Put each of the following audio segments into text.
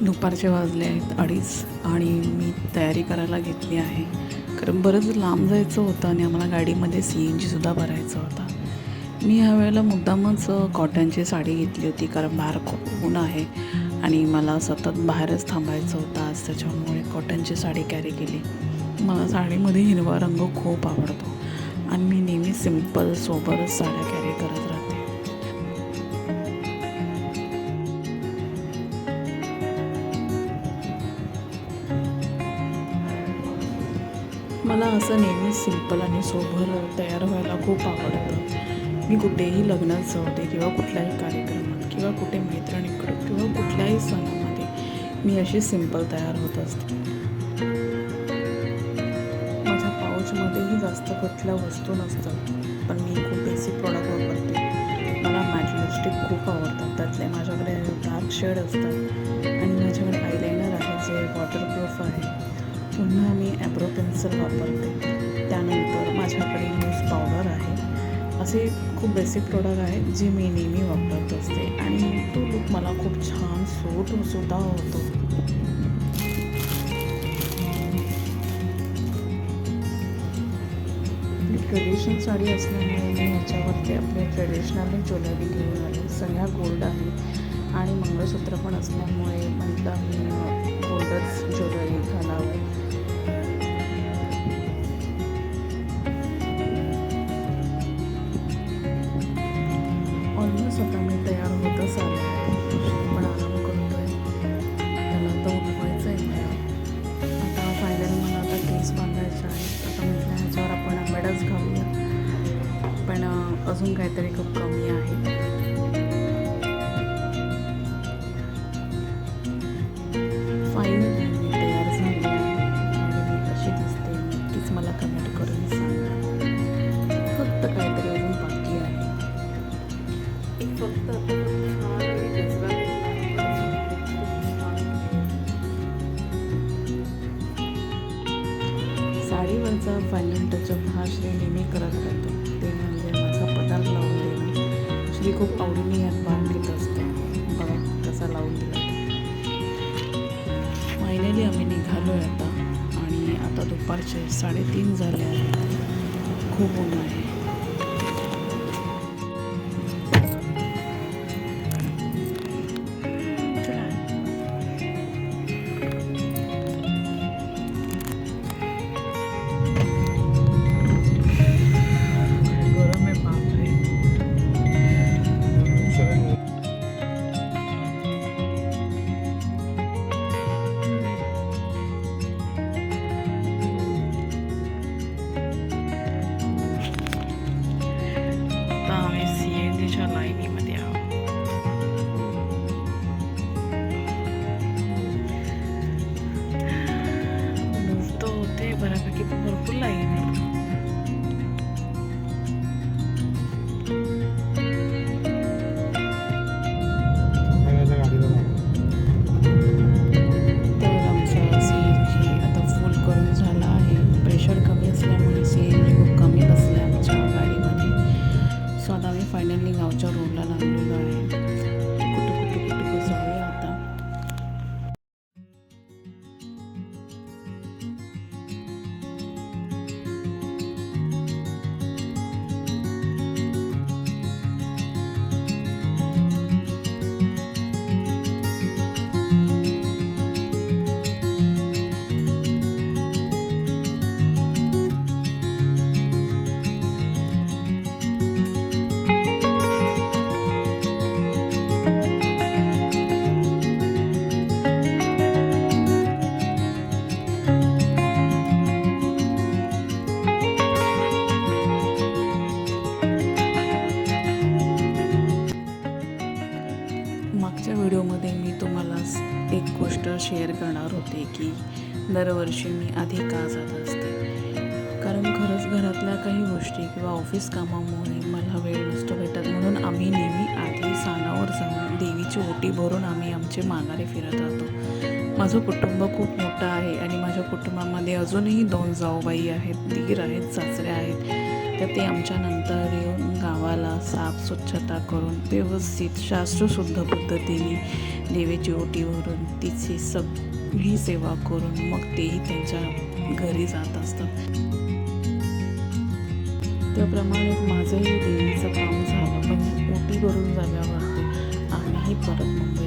दुपारचे वाजले आहेत अडीच आणि मी तयारी करायला घेतली आहे. कारण बरंच लांब जायचं होतं आणि आम्हाला गाडीमध्ये सी एन जीसुद्धा भरायचा होता. मी ह्या वेळेला मुद्दामच कॉटनची साडी घेतली होती कारण बाहेर खूप ऊन आहे आणि मला सतत बाहेरच थांबायचं होतं. आज त्याच्यामुळे कॉटनची साडी कॅरी केली. मला साडीमध्ये हिरवा रंग खूप आवडतो आणि मी नेहमी सिंपल सोबरच साड्या कॅरी मला असं नेहमी सिंपल आणि सोबर तयार व्हायला खूप आवडतं. मी कुठेही लग्नात जाऊ दे किंवा कुठल्याही कार्यक्रमात किंवा कुठे मैत्रिणीकडं किंवा कुठल्याही सणामध्ये मी अशी सिंपल तयार होत असते. माझ्या पाऊचमध्येही जास्त कुठल्या वस्तू नसतात पण मी खूप बेसिक प्रॉडक्ट वापरते. मला मॅट लिपस्टिक खूप आवडतात. त्यातले माझ्याकडे डार्क शेड असतात. आणि माझ्याकडे आयलायनर आहे जे वॉटरप्रूफ आहे. पुन्हा मी ॲब्रो पेन्सिल वापरते. त्यानंतर माझ्याकडे न्यूज पावडर आहे. असे खूप बेसिक प्रोडक्ट आहेत जे मी नेहमी वापरत असते. आणि तो लुक मला खूप छान सूट सुद्धा होतो. ट्रेडिशनल साडी असल्यामुळे मी ह्याच्यावरती आपले ट्रेडिशनल ज्वेलरी घेऊन आले. सगळ्या गोल्ड आहे. आणि मंगळसूत्र पण असल्यामुळे म्हटलं मी गोल्डच ज्वेलरी काहीतरी खूप कमी आहे. फायनली मी तयार झाले आहे आणि मी कशी दिसते. नक्कीच मला कमेंट करून सांगा. फक्त काहीतरी अजून बाकी आहे. एक फक्त आहे. साडीवरचा फायनल टचअप हा श्री नेहमी करत राहतो मी खूप आवडीने यात भाग घेत असतो. बघा कसा लावून दिला. फायनली आम्ही निघालो आहे आता. आणि आता दुपारचे साडेतीन झाले आहेत खूप ऊन आहे. दरवर्षी मी आधी का जात असते. कारण खरंच घरातल्या काही गोष्टी किंवा ऑफिस कामामुळे मला वेळ नसतो भेटत म्हणून आम्ही नेहमी आधी सानावर जाऊन देवीची ओटी भरून आम्ही आमचे माघारी फिरत राहतो. माझं कुटुंब खूप मोठं आहे आणि माझ्या कुटुंबामध्ये अजूनही दोन जाऊबाई आहेत दीर आहेत सासरे आहेत. तर ते आमच्यानंतर येऊन गावाला साफ स्वच्छता करून व्यवस्थित शास्त्रशुद्ध पद्धतीने देवीची ओटी भरून तिची सगळी सेवा करून मग तेही त्यांच्या घरी जात असतात. त्याप्रमाणे माझंही देवीचं काम झालं पण ओटी भरून झाल्यावरती आम्हीही परत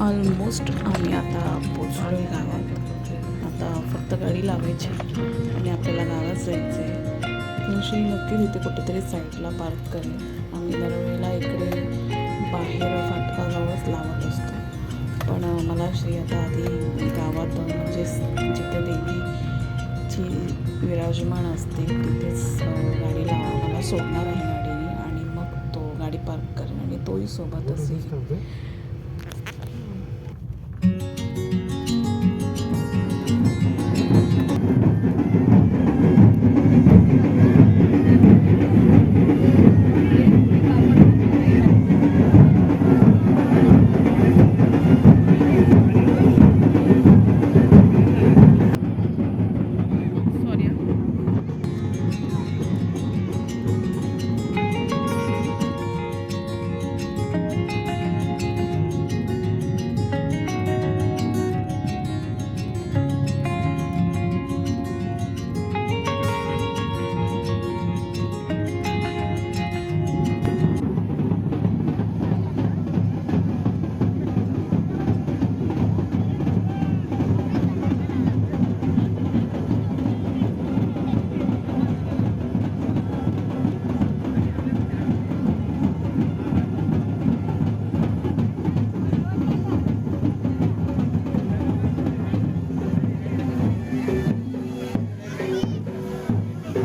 ऑलमोस्ट आम्ही आता पोचलो आहे गावात. आता फक्त गाडी लावायची आणि आपल्याला गावात जायचं आहे श्री नक्की तिथे कुठेतरी साईडला पार्क करेल आम्ही दरवेळेला इकडे बाहेर फाटका गावच लावत असतो. पण मला श्री आता आधी गावात म्हणजे जिथे देवीची विराजमान असते तिथेच गाडी लावा. मला सोडणार आहे गाडीने आणि मग तो गाडी पार्क करेन आणि तोही सोबतच येईल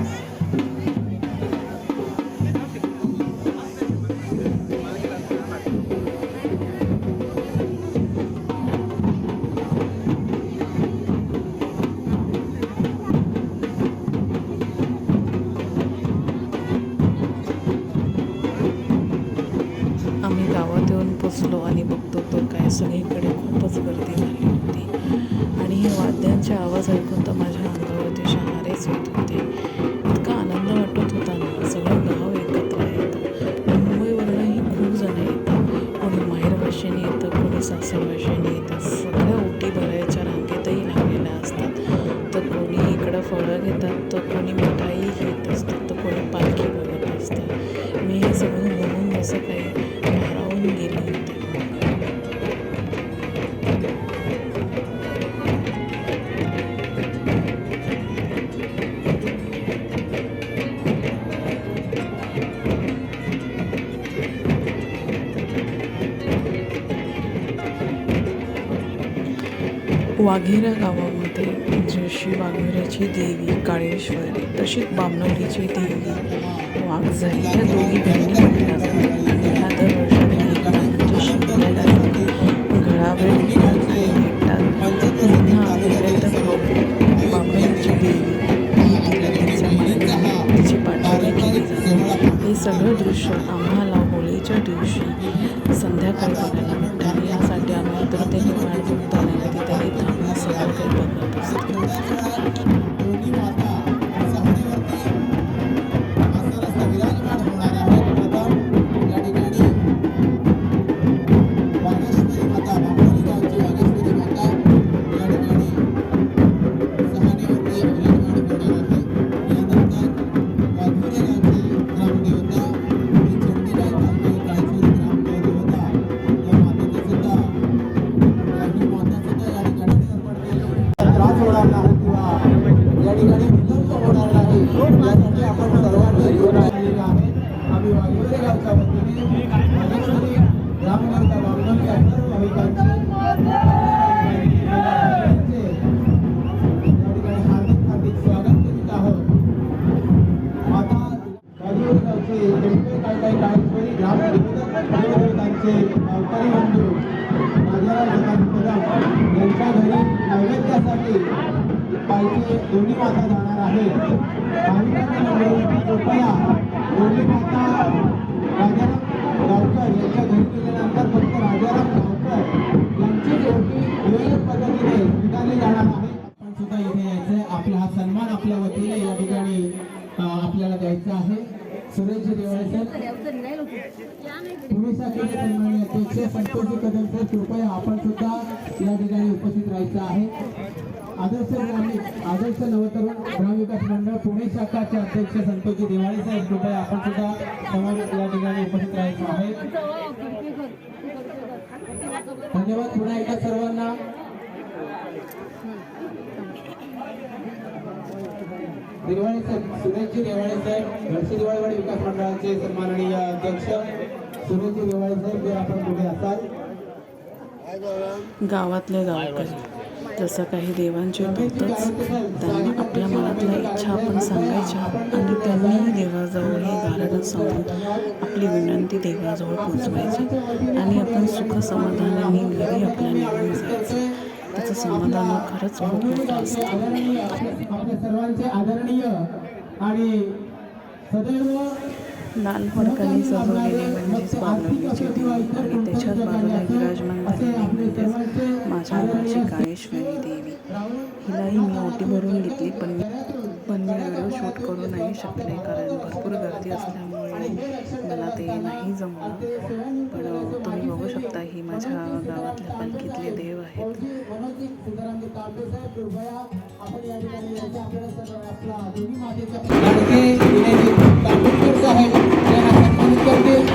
आम्ही वाघेरा गावामध्ये जशी वाघेऱ्याची देवी काळेश्वरी तशीच बामणोलीची देवी वाघझरी या दोन्ही बहिणी म्हटल्या जातात. एकदा म्हणजे भेटतात. पुन्हा भेटायला भाऊ देवी ही तिला तिच्या मांडीवर तिची पाठवणी केली जाते. हे सगळं दृश्य आम्हाला होळीच्या दिवशी संध्याकाळी बघायला मिळतं काही दोन्ही माता जाणार आहे भाविकांना कृपया दोन्ही माता राजाराम गावकर यांच्या घरी गेल्यानंतर फक्त राजाराम गावकर यांची जोडणी योग्य पद्धतीने स्वीकारली जाणार आहे. आपण सुद्धा इथे आहे आपला हा सन्मान आपल्या वतीने या ठिकाणी आपल्याला द्यायचा आहे. सुरेश देवाळे सर पोलीस शाखेचे सन्माननीय अध्यक्ष संतोषजी कदम सर कृपया आपण सुद्धा या ठिकाणी उपस्थित राहायचं आहे. आदर्श ग्रामीण आदर्श नवतरुण ग्रामविकास मंडळ पुणे शाखाचे अध्यक्ष संतोषी दिवाळी साहेब कृपया आपण सुद्धा समोर या ठिकाणी उपस्थित राहायचो आहे. धन्यवाद पुन्हा एकदा सर्वांना. दिवाळी साहेब सुरेशजी दिवाळी साहेब घरची दिवाळीवाडी विकास मंडळाचे सन्माननीय अध्यक्ष सुरेशजी दिवाळी साहेब जर आपण पुढे असाल. गावातले गावकरी जसं काही देवांचे भक्तच त्यांना आपल्या मनातल्या इच्छा आपण सांगायच्या आणि त्यांनीही देवाजवळ हे गारणं सांगून आपली विनंती देवाजवळ पोचवायची. आणि आपण सुख समाधानाने घरी आपल्या निघून जायचं. त्याचं समाधान खरंच खूप मोठं असतं. आपल्या सर्वांचे आदरणीय आणि सदैव लाल फडकाने सजवलेली म्हणजेच बाबळीची देवी. आणि त्याच्याच बाजूला विराजमान झालेली म्हणजेच माझ्या गावची काळेश्वरी देवी. हिलाही मी ओटी भरून घेतली पण मी पण मी व्हिडिओ शूट करू नाही शकले कारण भरपूर गर्दी असल्यामुळे मला ते नाही जमलं. पण तुम्ही बघू शकता ही माझ्या गावातल्या पालखीतले देव आहेत. मनोजी सीतारामजी तांबे साहेब करतील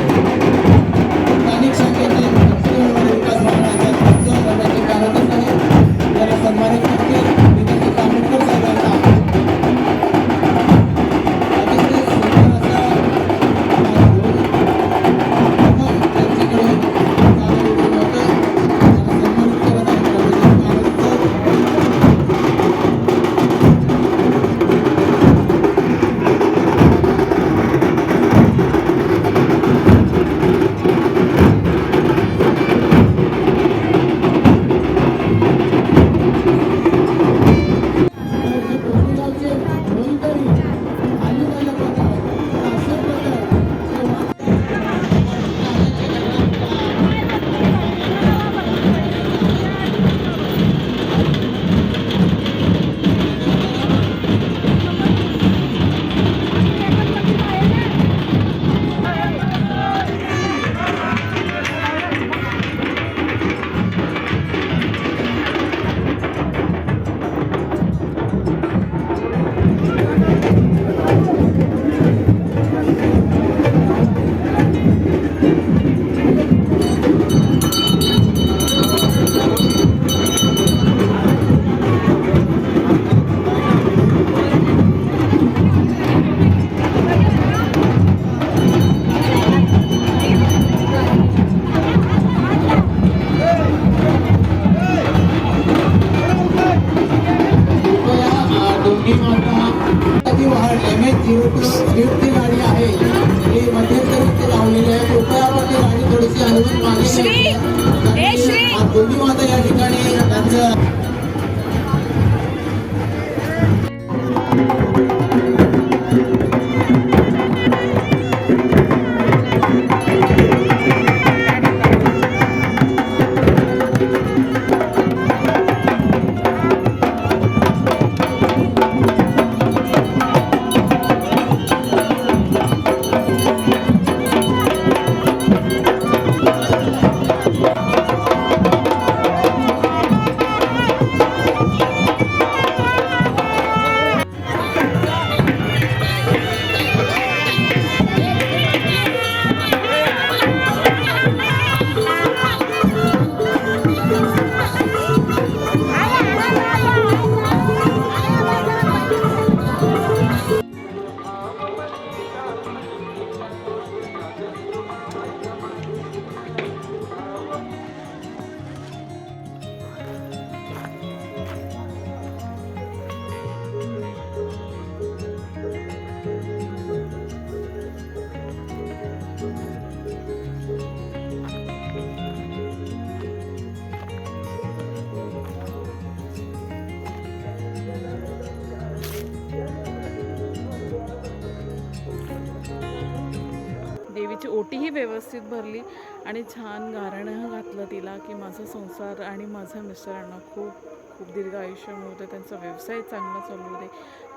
ओटीही व्यवस्थित भरली आणि छान गारणं घातलं तिला की माझा संसार आणि माझ्या मिस्टरांना खूप खूप दीर्घ आयुष्य मिळू दे त्यांचा व्यवसाय चांगला चालू दे.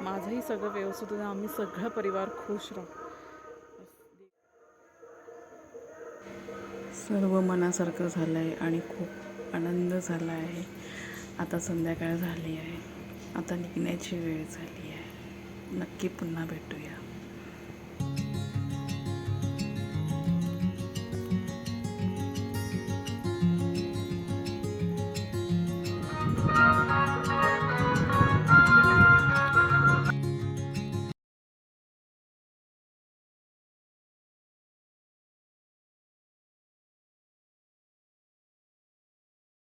माझंही सगळं व्यवस्थित होतं आम्ही सगळा परिवार खुश राहू. सर्व मनासारखं झालं आहे आणि खूप आनंद झाला आहे. आता संध्याकाळ झाली आहे. आता निघण्याची वेळ झाली आहे. नक्की पुन्हा भेटूया.